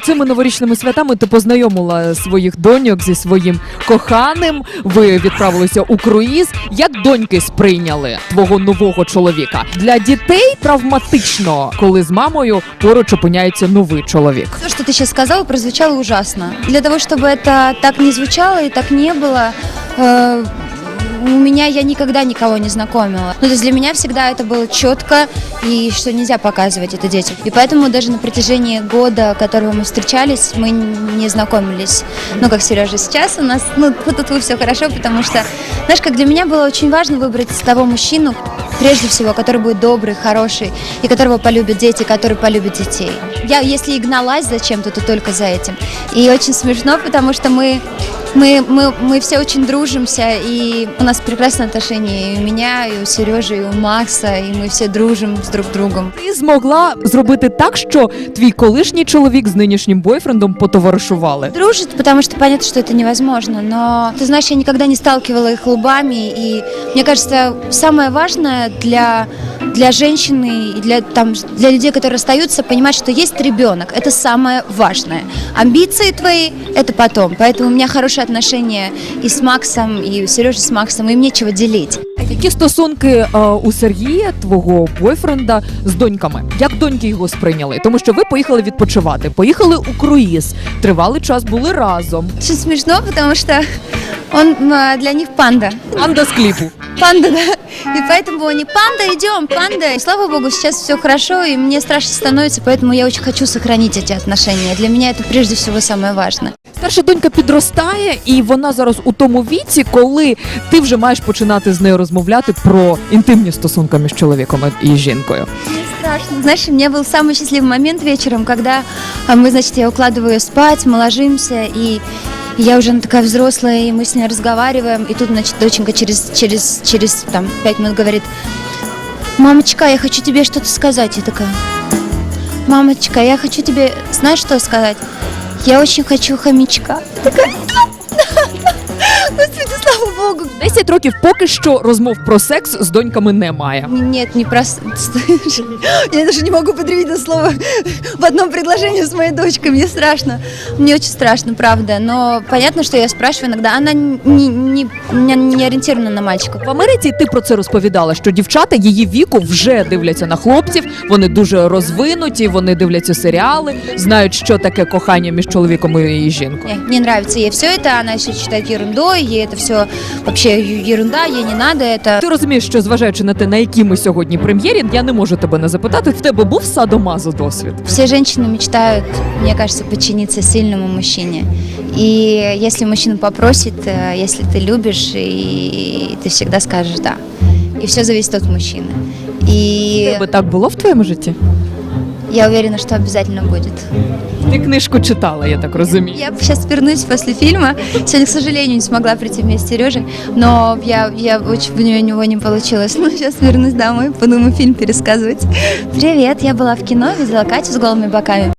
цими новорічними святами ти познайомила своїх доньок зі своїм коханим. Ви відправилися у круїз. Як доньки сприйняли твого нового чоловіка? Для дітей травматично, коли з мамою поруч опиняється новий чоловік. То, что ты сейчас сказала, прозвучало ужасно. Для того, чтобы это так не звучало и так не было, э, у меня я никогда никого не знакомила. Ну, то есть для меня всегда это было четко, и что нельзя показывать это детям. И поэтому даже на протяжении года, которого мы встречались, мы не знакомились. Ну, как Сережа сейчас у нас, ну, тут все хорошо, потому что, знаешь, как для меня было очень важно выбрать того мужчину, прежде всего, который будет добрый, хороший, и которого полюбят дети, который полюбит детей. Я, если и гналась за чем-то, то только за этим. И очень смешно, потому что мы, мы, мы, мы все очень дружимся, и у нас прекрасные отношения и у меня, и у Сережи, и у Макса, и мы все дружим с друг другом. Ти змогла зробити так, що твій колишній чоловік з нинішнім бойфрендом потоваришували. Дружат, потому что понятно, что это невозможно, но ты знаешь, я никогда не сталкивала их лбами, и мне кажется, самое важное для для женщины и для там для людей, которые расстаются, понимать, что есть ребенок, это самое важное. Амбиции твои это потом, поэтому у меня хорошие отношения и с Максом, и у Сережи с Максом, и им нечего делить. Які стосунки е, у Сергія, твого бойфренда, з доньками? Як доньки його сприйняли? Тому що ви поїхали відпочивати, поїхали у круїз, тривалий час були разом. Очень смешно, потому что он а, для них панда. Анда з кліпу. Панда, да. И поэтому они, панда, идем, панда. И слава богу, сейчас все хорошо, и мне страшно становится, поэтому я очень хочу сохранить эти отношения. Для меня это прежде всего самое важное. Старша донька підростає, і вона зараз у тому віці, коли ти вже маєш починати з нею розмовляти про інтимні стосунки між чоловіком і жінкою. Мне страшно. Знаешь, у меня был самый счастливый момент вечером, когда а, мы, значит, я укладываю ее спать, мы ложимся, и я уже такая взрослая, и мы с ней разговариваем, и тут, значит, доченька через, через, через там, пять минут говорит, мамочка, я хочу тебе что-то сказать. Я такая, мамочка, я хочу тебе, знаешь, что сказать? Я очень хочу хомячка. Такая, Господи, слава богу. 10 років поки що розмов про секс з доньками немає. Нет, не просто. Я даже не могу подревить это слово в одном предложении с моей дочкой. Мне страшно. Мне очень страшно, правда. Но понятно, что я спрашиваю иногда. Она не, не, не, не ориентирована на мальчиков. В Америці ти про це розповідала, що дівчата її віку вже дивляться на хлопців. Вони дуже розвинуті, вони дивляться серіали, знають, що таке кохання між чоловіком і жінкою. Не, не нравится ей все это. Она еще считает ерундой. Ей это все вообще ерунда. Ей не надо это. Ти розумієш, що зважаючи на те, на якій ми сьогодні прем'єрі, я не можу тебе не запитати. В тебе був садомазо досвід? Все женщины мечтают, мне кажется, подчиниться сильному мужчине. И если мужчина попросит, э, если ты любишь, и ты всегда скажешь «да». И все зависит от мужчины. И Тебе так було в твоєму житті? я уверена, что обязательно будет. Ти книжку читала, я так розумію. Я сейчас вернусь после фильма. Сегодня, к сожалению, не смогла прийти вместе с Сережей, но я, я очень у него не получилось. Ну, сейчас вернусь домой, подумаю фильм пересказывать. Привет, я была в кино, видела Катю с голыми боками.